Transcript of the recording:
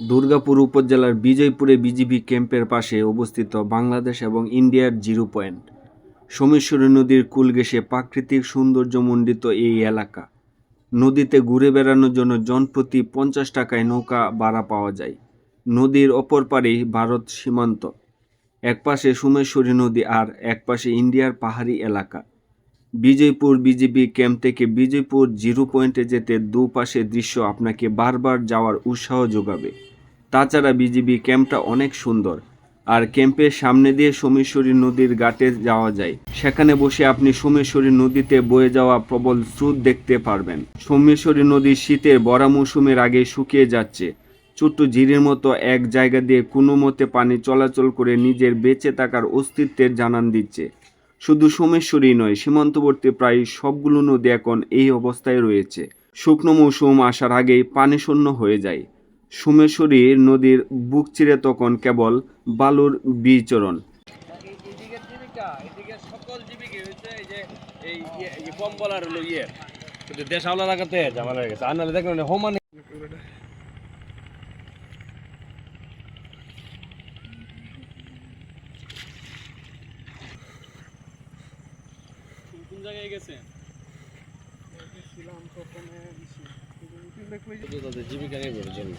দুর্গাপুর উপজেলার বিজয়পুরে বিজিবি ক্যাম্পের পাশে অবস্থিত বাংলাদেশ এবং ইন্ডিয়ার জিরো পয়েন্ট। সোমেশ্বরী নদীর কূল ঘেঁষে প্রাকৃতিক সৌন্দর্যমণ্ডিত এই এলাকা। নদীতে ঘুরে বেড়ানোর জন্য জনপ্রতি পঞ্চাশ টাকায় নৌকা ভাড়া পাওয়া যায়। নদীর অপর পারেই ভারত সীমান্ত। একপাশে সোমেশ্বরী নদী আর একপাশে ইন্ডিয়ার পাহাড়ি এলাকা। বিজয়পুর বিজিবি ক্যাম্প থেকে বিজয়পুর জিরো পয়েন্টে যেতে দুপাশে দৃশ্য আপনাকে বারবার যাওয়ার উৎসাহ যোগাবে। তাছাড়া বিজিবি ক্যাম্পটা অনেক সুন্দর। আর ক্যাম্পের সামনে দিয়ে সোমেশ্বরী নদীর ঘাটে যাওয়া যায়। সেখানে বসে আপনি সোমেশ্বরী নদীতে বয়ে যাওয়া প্রবল স্রোত দেখতে পারবেন। সোমেশ্বরী নদী শীতের বড়া মৌসুমের আগে শুকিয়ে যাচ্ছে। ছোট্ট ঝিরির মতো এক জায়গা দিয়ে কোনো মতে পানি চলাচল করে নিজের বেঁচে থাকার অস্তিত্বের জানান দিচ্ছে। শুধু সোমেশ্বরী নয়, সীমান্তবর্তী প্রায় সবগুলো নদী এখন এই অবস্থায় রয়েছে। শুকনো মৌসুম আসার আগেই পানি শূন্য হয়ে যায়। সোমেশ্বরী নদীর বুক চিরে তখন কেবল বালুর বিচরণ। সকল জীবিকা ইয়ে ইয়ে। গেছে। হোমানে কোন জায়গায় গেছে? জীবিকা নির্ভরের জন্য